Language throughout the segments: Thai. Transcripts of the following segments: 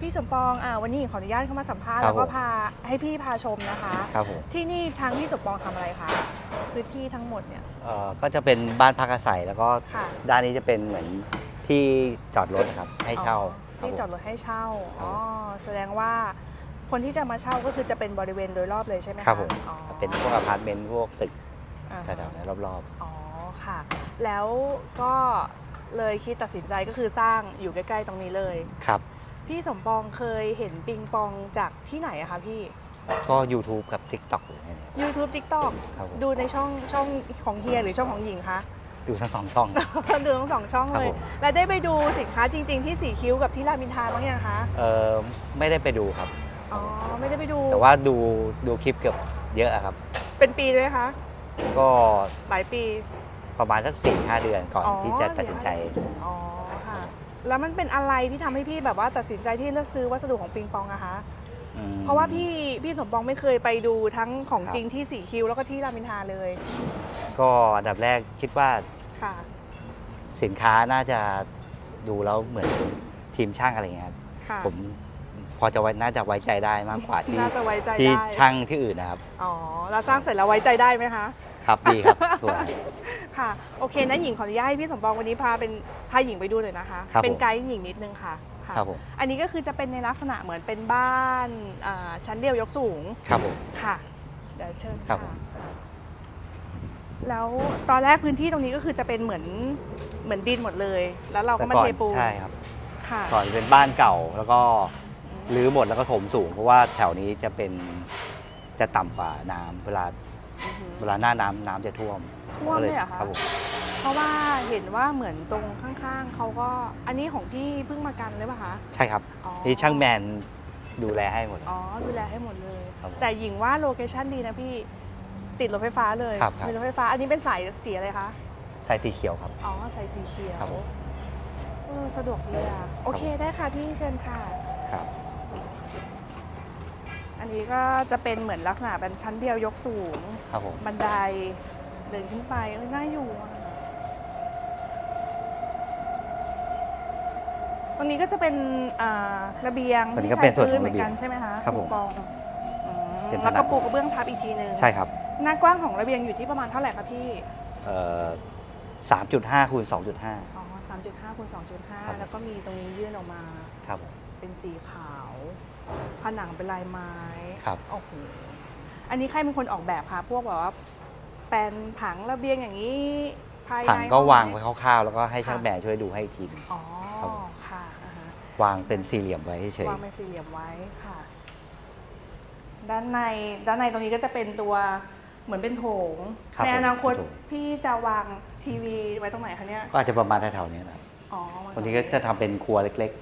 พี่สมปองอ่าวันนี้หญิงขออนุญาตเข้ามาสัมภาษณ์ครัแล้บวก็ผม พาให้พี่พาชมนะคะ ครับผมที่นี่ทางพี่สมปองทำอะไรคะพื้นที่ทั้งหมดเนี่ยเอ่อก็จะเป็นบ้านพักอาศัยแล้วก็ค่ะด้านนี้จะเป็นเหมือนที่จอดรถนะครับ ให้เช่าอ๋อที่จอดครรับถให้เช่าครับอ๋อแสดงว่าคนที่จะมาเช่าก็คือจะเป็นบริเวณโดยรอบเลยใช่ไหมผมคะครับผม อ๋อเป็นพวกอพาร์ตเมนต์พวกตึกอ่าแถวๆนี้รอบอ๋อค่ะ แล้วก็เลยคิดตัดสินใจก็คือสร้างอยู่ใกล้ๆตรงนี้เลย ๆ ครับ พี่สมปองเคยเห็นปิงปองจากที่ไหนอะคะพี่ ก็ YouTube กับ TikTok อะไรเงี้ย YouTube TikTok ครับผม ดูในช่องช่องของเฮียหรือช่องของหญิงคะ ดูทั้งสองช่อง ดูทั้งสองช่องครับเลยผม แล้วได้ไปดูสินค้าจริง ๆ ที่สีคิ้วกับที่รามอินทราบ้างยังคะ เออไม่ได้ไปดูครับ อ๋อ ไม่ได้ไปดูแต่ว่าดูดูคลิปเกือบเยอะอะครับ เป็นปีด้วยคะ ก็หลายปี ประมาณสักสี่ห้าเดือนก่อนอ๋อ ที่จะตัดสินใจ อ๋อค่ะ แล้วมันเป็นอะไรที่ทำให้พี่แบบว่าตัดสินใจที่เลือกซื้อวัสดุของปิงปองอะคะ อืม เพราะว่าพี่พี่สมปองไม่เคยไปดูทั้งของครับ จริงที่สีคิ้วแล้วก็ที่รามอินทราเลยก็อันดับแรกคิดว่าค่ะ สินค้าน่าจะดูแล้วเหมือนทีมช่างอะไรเงี้ยครับค่ะผมพอจะไว้น่าจะไว้ใจได้มากกว่าที่น่าจะไว้ใจที่ได้ช่างที่อื่นนะครับ อ๋อเราสร้างเสร็จแล้วไว้ใจได้ไหมคะ ครับดีครับส่วนค่ะ โอเคนะหญิงขออนุญาตให้พี่สมปองวันนี้พาเป็นพาหญิงไปดูหน่อยนะคะ ครับเป็นผมไกด์หญิงนิดนึงค่ะค่ะ ครับผมอันนี้ก็คือจะเป็นในลักษณะเหมือนเป็นบ้านอ่าชั้นเดียวยกสูงครับผม ค่ะเดี๋ยวเชิญครับค่ะผมค่ะแล้วตอนแรกพื้นที่ตรงนี้ก็คือจะเป็นเหมือนเหมือนดินหมดเลย แล้วเราก็แต่มาก่อนเทปูนใช่ครับค่ะก่อนเป็นบ้านเก่าแล้วก็อืมรื้อหมดแล้วก็ถมสูง เพราะว่าแถวนี้จะเป็นจะต่ำกว่าน้ำเวลา อือหือเวลาหน้าน้ำน้ำจะท่วมท่วมก็เลยเหรอคะ ครับผมเพราะว่าเห็นว่าเหมือนตรงข้างๆเขาก็อันนี้ของพี่เพิ่งมากันหรือเปล่าคะใช่ครับอ๋อนี่ช่างแมนดูแลให้หมดเลยอ๋อดูแลให้หมดเลย ครับผมแต่หญิงว่าโลเคชั่นดีนะพี่ติดรถไฟฟ้าเลยครับครับ มีรถไฟฟ้า อันนี้เป็นสายสีอะไรคะ ใส่สีเขียวครับ อ๋อสายสีเขียวครับผม เออสะดวกเลยอะ โอเคได้ค่ะพี่เชิญค่ะ ครับอั นนี้ก็จะเป็นเหมือนลักษณะเป็นชั้นเดียวยกสูง ครับผม บันไดเดินขึ้นไปเออน่าอยู่อะตรงนี้ก็จะเป็นอ่าระเบียงตอนนี้ที่ก็เป็นส่วนใช้ของเหมืระอนเบียกังนใช่ไหมคะครับผมณปองอืมเป็นผนัง แล้วก็ปูกระเบื้องทับอีกทีนึงใช่ครับหน้ากว้างของระเบียงอยู่ที่ประมาณเท่าไหร่คะพี่เอ่อสามจุดห้าคูณสองจุดห้า อ๋อสามจุดห้าคูณสองจุดห้าครับ แล้วก็มีตรงนี้ยื่นออกมา ครับผม เป็นสีขาว ผนังเป็นลายไม้ครับโอ้โหอันนี้ใครเป็นคนออกแบบคะพวกแบบว่าแปลนผังระเบียงอย่างนี้ภายในผังก็ห้อวางหไว้คร่าวๆ แล้วก็ให้ช่างค่ะแมนช่วยดูให้อีกทีหนึ่ง อ๋อครับผม ค่ะอ่าฮะ วางเป็นสี่เหลี่ยมไว้เฉยวางเป็นสี่เหลี่ยมไว้ค่ะ ด้านในด้านในตรงนี้ก็จะเป็นตัวเหมือนเป็นโถงครับในอนาคตผมพี่จะวางทีวีไว้ตรงไหนคะเนี่ยก็อาจจะประมาณแถวๆนี้นะครับอ๋อวางวันนี้ก็จะทำเป็นครัวเล็ก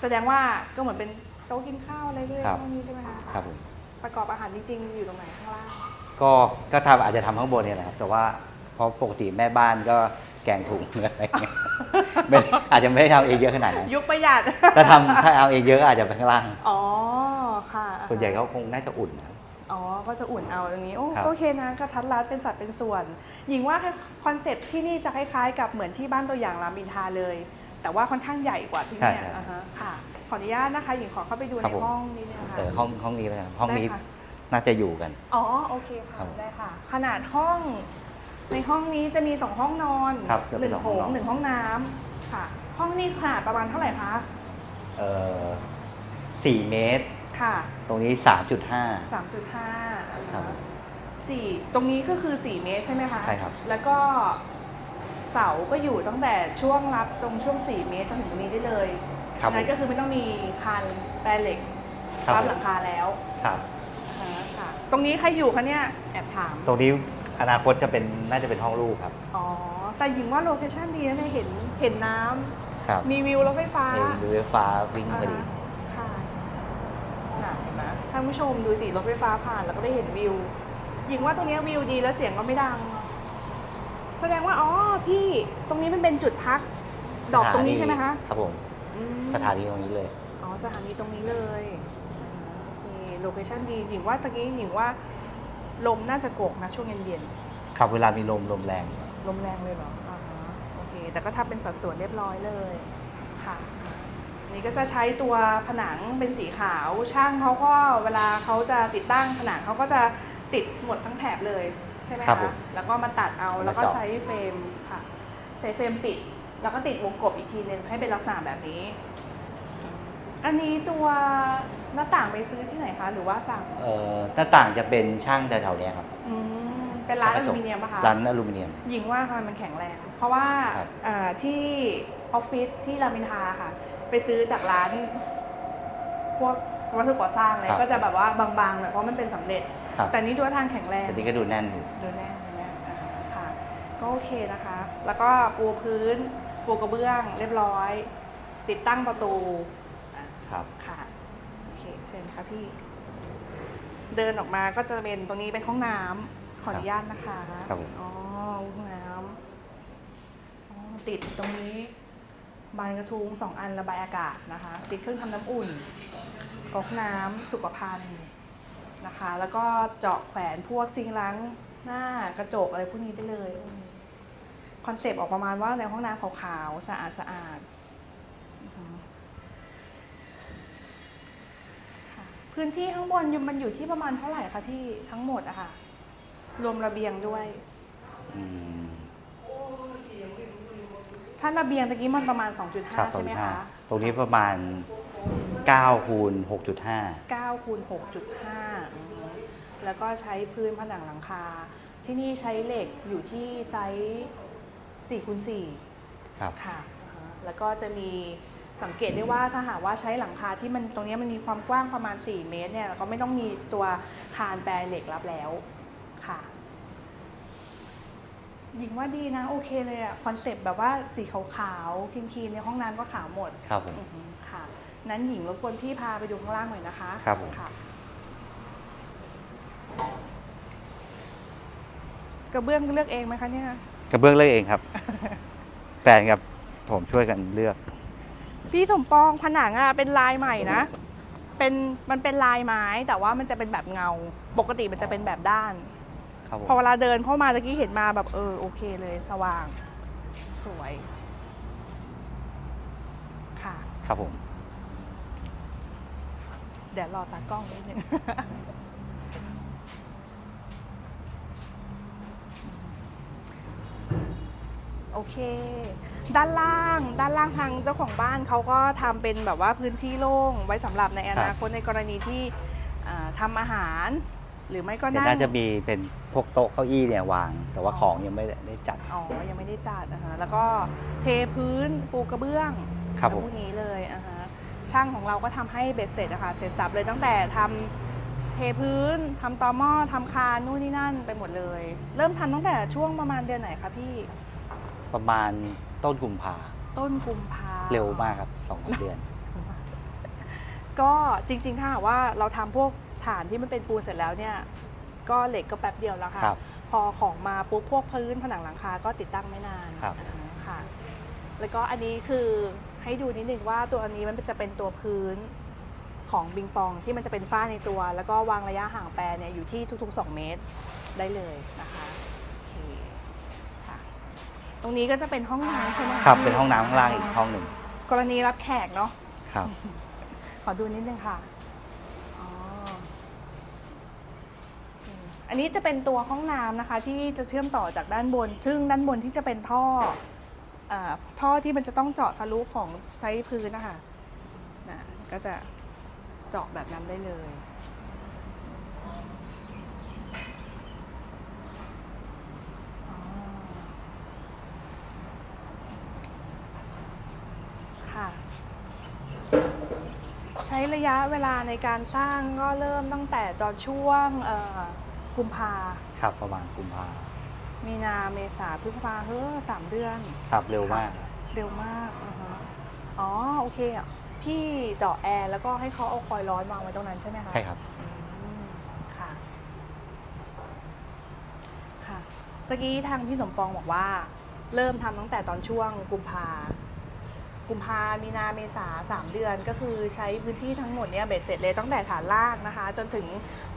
แสดงว่าก็เหมือนเป็นโต๊ะกินข้าวอะไรเล็กครับๆพวกนี้ใช่ไหมคะๆครับผมประกอบอาหารจริง ๆ อยู่ตรงไหนข้างล่างก็ก็ทำอาจจะทำข้างบนเนี่ยแหละครับ แต่ว่าเพราะปกติแม่บ้านก็แกงถุงอะไรเงี้ยไม่อาจจะไม่ได้ทำเองเยอะขนาดนั้นยุคประหยัดถ้าทำถ้าเอาเองเยอะก็อาจจะไปข้างล่างอ๋อค่ะส่วนใหญ่เขาคงน่าจะอุ่นนะครับอ๋อ ก็จะอุ่นเอาตรงนี้ โอ้ครับโอเคนะกระทัดรัดเป็นสัดเป็นส่วน หญิงว่าคอนเซ็ปต์ที่นี่จะคล้ายๆ กับเหมือนที่บ้านตัวอย่างรามอินทราเลย แต่ว่าค่อนข้างใหญ่กว่าที่เนี่ยอ่าฮะค่ะ ขออนุญาตนะคะหญิงขอเข้าไปดูครัในบผม ห้องนี้นะคะเออห้องห้องนี้แล้วกันห้องนี้ได้ค่ะ น่าจะอยู่กัน อ๋อโอเคค่ะครับได้ค่ะ ขนาดห้องในห้องนี้จะมีสองห้องนอนครับจะหเป็นนึ่งสองโถห้องนอนงหนึ่งห้องน้ำค่ะ ห้องนี้ขนาดประมาณเท่าไหร่คะเออสี่เมตร ค่ะตรงนี้สามจุดห้าสามจุดห้าครับสี่ตรงนี้ก็คือ4เมตรใช่ไหมคะใช่ครับ แล้วก็ เสาก็อยู่ตั้งแต่ช่วงรับตรงช่วง 4 เมตรจนถึงตรงนี้ได้เลยครับนั้นก็คือไม่ต้องมีคานแปรเหล็กครับรับผมหลังคาแล้วครับอ่าค่ะ ตรงนี้ใครอยู่คะเนี่ยแอบถาม ตรงนี้อนาคตจะเป็นน่าจะเป็นห้องลูกครับอ๋อ แต่หญิงว่าโลเคชั่นดีนะเนี่ยเห็นเห็นน้ำ ครับมีวิวรถไฟฟ้า เห็นดูไฟฟ้าวิ่งพอดีอ่าค่ะน่ะเห็นไหมท่านผู้ชมดูสิรถไฟฟ้าผ่านแล้วก็ได้เห็นวิว หญิงว่าตรงเนี้ยวิวดีแล้วเสียงก็ไม่ดัง แสดงว่าอ๋อพี่ตรงนี้มันเป็นจุดพัก ดอกตรงนี้ใช่ไหมคะครับผมอืมสถานีตรงนี้เลย อ๋อสถานีตรงนี้เลยโอเคโลเคชั่นดีหญิงว่าตะกี้หญิงว่าลมน่าจะโกกนะช่วงเย็นครับเวลามีลมลมแรง ๆลมแรงเลยเหรออ่าฮะโอเค แต่ก็ทำเป็นสัดส่วนเรียบร้อยเลยค่ะนนี่ก็จะใช้ตัวผนังเป็นสีขาวช่างเขาก็เวลาเขาจะติดตั้งผนังเขาก็จะติดหมดทั้งแถบเลย ใช่ไหมครับผคะมแล้วก็มาตัดเอามาแล้วก็เจาะ ใช้เฟรมค่ะ ใช้เฟรมปิด แล้วก็ติดวงกบอีกทีหนึ่งให้เป็นลักษณะแบบนี้ อันนี้ตัวหน้าต่างไปซื้อที่ไหนคะ หรือว่าสั่งเอ่อหน้าต่างจะเป็นช่างแถวๆเนี้ยครับอืมเป็นร้านอช่างกะจลูกมิเนียมปะคะ ร้านอลูมิเนียม หญิงว่าทำไมมันแข็งแรง เพราะว่าครับอ่าที่ออฟฟิศที่รามอินทราค่ะ ไปซื้อจากร้าน พวกวัสดุก่อสร้างเลยครับก็จะแบบว่าบางๆหน่อยเพราะมันเป็นสำเร็จ ครับ แต่นี่ดูว่าทางแข็งแรงแต่นี่ก็ดูแน่นอยู่ ดูแน่ดูแน่อ่าค่ะ ก็โอเคนะคะ แล้วก็ปูพื้น ปูกระเบื้องเรียบร้อย ติดตั้งประตูอะครับ ค่ะ โอเค เชิญค่ะพี่ เดินออกมาก็จะเป็นตรงนี้เป็นห้องน้ำขออนุญาตนะคะครับผม อ๋อห้องน้ำอ๋อติดตรงนี้บานกระทุงสองอันระบายอากาศนะคะ ติดเครื่องทำน้ำอุ่นก๊อกน้ำสุขภัณฑ์ นะคะ แล้วก็เจาะแขวนพวกซิงค์ล้างหน้ากระจกอะไรพวกนี้ได้เลยคอนเซปต์ออกประมาณว่าในห้องน้ำขาวๆสะอาดสะอาดๆอือฮึค่ะพื้นที่ข้างบนอยู่มันอยู่ที่ประมาณเท่าไหร่คะที่ทั้งหมดอะค่ะ รวมระเบียงด้วยอืมถ้าระเบียงตะกี้มันประมาณครับ2.5สอใช่งไหมห้าคะ ตรงนี้ประมาณ 9คูณ6.5 9คูณ6.5อือฮึแล้วก็ใช้พื้นผนังหลังคา ที่นี่ใช้เหล็กอยู่ที่ไซส์4คูณ4ครับค่ะอ่าฮะแล้วก็จะมีสังเกตได้ว่าถ้าหากว่าใช้หลังคาที่มันตรงเนี้ยมันมีความกว้างประมาณ 4 เมตรเนี่ยเราก็ไม่ต้องมีตัวคานแปรเหล็กรับแล้วค่ะหญิงว่าดีนะ โอเคเลยอะคอนเซปต์แบบว่าสีขาวๆคลีนๆในห้องน้ำก็ขาวหมดครับผมอือฮึค่ะ นั้นหญิงรบกวนพี่พาไปดูข้างล่างหน่อยนะคะครับผมะกระเบื้องเลือกเองไหมคะเนี่ย กระเบื้องเลือกเองครับ แฟนกับผมช่วยกันเลือก พี่สมปองผนังอะเป็นลายใหม่นะ เป็นมันเป็นลายไม้แต่ว่ามันจะเป็นแบบเงา ปกติมันจะเป็นแบบด้าน ครับผมพอเวลาเดินเข้ามาตะกี้เห็นมาแบบเออโอเคเลยสว่าง สวย ค่ะ ครับผม เดี๋ยวรอตากล้องนิดนึงโอเค ด้านล่าง ด้านล่างทางเจ้าของบ้านเขาก็ทำเป็นแบบว่าพื้นที่โล่งไว้สำหรับในอนาคตในกรณีที่อ่าทำาอาหาร หรือไม่ก็เดี๋ยวนั่งน่าจะมีเป็นพวกโต๊ะเก้าอี้เนี่ยวาง แต่ว่าของยังไม่ได้จัด อ๋อ ยังไม่ได้จัดนะคะแล้วก็เทพื้นปูกระเบื้องครับผมพวกนี้เลยอะฮะ ช่างของเราก็ทำให้เบ็ดเสร็จอะค่ะเสร็จสับเลยตั้งแต่ทำเทพื้นทำตอหม้อทำคานนู่นนี่นั่นไปหมดเลย เริ่มทำตั้งแต่ช่วงประมาณเดือนไหนคะพี่ ประมาณต้นกุมภาต้นกุมภาเร็วมากครับสองสามเดือน ก็จริงๆถ้าหากว่าเราทำพวกฐานที่มันเป็นปูนเสร็จแล้วเนี่ย ก็เหล็กก็แป๊บเดียวแล้วค่ะครับพอของมาปุ๊บพวกพื้นผนังหลังคาก็ติดตั้งไม่นานครับอ่าค่ะ แล้วก็อันนี้คือ ให้ดูนิดนึงว่าตัวอันนี้มันจะเป็นตัวพื้นของบิงปองที่มันจะเป็นฝ้าในตัว แล้วก็วางระยะห่างแปรเนี่ยอยู่ที่ทุกๆ 2 เมตรได้เลยนะคะโอเคค่ะตรงนี้ก็จะเป็นห้องน้ำใช่ไหมะครับ เป็นห้องน้ำข้างล่างอีกห้องหนึ่ง กรณีรับแขกเนาะครับ ขอดูนิดนึงค่ะอ๋ออืมอันนี้จะเป็นตัวห้องน้ำนะคะ ที่จะเชื่อมต่อจากด้านบน ซึ่งด้านบนที่จะเป็นท่ออา ท่อที่มันจะต้องเจาะทะลุของใช้พื้นนะคะนะก็จะเจาะแบบนั้นได้เลยค่ะใช้ระยะเวลาในการสร้างก็เริ่มตั้งแต่ตอนช่วงกุมภาครับประมาณกุมภา มีนาเมษาพฤษภาเฮ้อสามเดือน ครับเร็วมากครับเร็วมากอ่าฮะอ๋อโอเคอะพี่เจาะแอร์แล้วก็ให้เขาเอาคอยล์ร้อนวางไว้ตรงนั้นใช่ไหมคะใช่ครับ อืมค่ะ ค่ะเมื่อกี้ทางพี่สมปองบอกว่า เริ่มทำตั้งแต่ตอนช่วงกุมภากุมภามีนาเมษาสามเดือน ก็คือใช้พื้นที่ทั้งหมดเนี่ยเบ็ดเสร็จเลยตั้งแต่ฐานล่างนะคะ จนถึง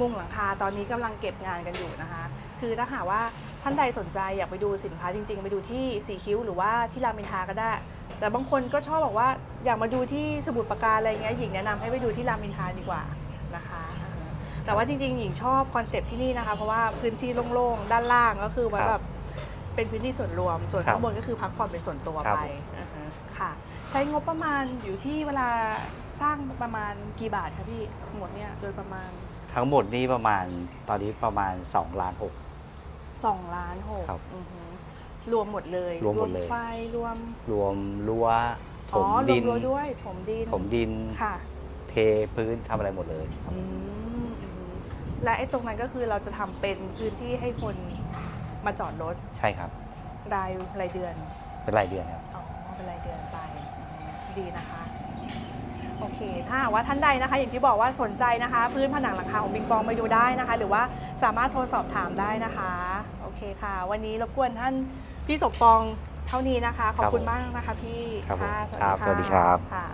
มุงหลังคาตอนนี้กำลังเก็บงานกันอยู่นะคะ คือถ้าหากว่า ท่านใดสนใจอยากไปดูสินค้าจริง ๆ ไปดูที่สีคิ้วหรือว่าที่รามอินทราก็ได้ แต่บางคนก็ชอบบอกว่าอยากมาดูที่สมุทรปราการอะไรเงี้ยหญิงแนะนำให้ไปดูที่รามอินทราดีกว่านะคะอ่าแต่ว่าจริงๆ หญิงชอบคอนเซปต์ที่นี่นะคะ เพราะว่าพื้นที่โล่งๆ ด้านล่างก็คือไว้ครับแบบเป็นพื้นที่ส่วนรวม ส่วนครับข้างบนก็คือพักผ่อนเป็นส่วนตัวครับ ไปอ่าฮะค่ะ ใช้งบประมาณอยู่ที่เวลาสร้างประมาณกี่บาทคะพี่ทั้งหมดเนี่ยโดยประมาณทั้งหมดนี่ประมาณตอนนี้ประมาณ2ล้านหก 2ล้านหกครับ อือฮึรวมหมดเลยรวมหมดเลย ไฟรวมรวมรั้วถอ๋อมรวดิมนรั้วด้วยถมดินถมดิน ค่ะเทพื้นทำอะไรหมดเลยครับ อืมอืมและไอ้ตรงนั้นก็คือเราจะทำเป็นพื้นที่ให้คนมาจอดรถใช่ครับ รายรายเดือน เป็นรายเดือนครับ อ๋อเป็นรายเดือนไปอืมดีนะคะ โอเค ถ้าหากว่าท่านใดนะคะ อย่างที่บอกว่าสนใจนะคะ พื้นผนังหลังคาของบิงปองไปดูได้นะคะ หรือว่า สามารถโทรสอบถามได้นะคะ โอเคค่ะ วันนี้รบกวนท่านพี่สมปองเท่านี้นะคะ ขอบคุณครับผมมากนะคะพี่ครับผมค่ะครับสวัสดีครับ ค่ะ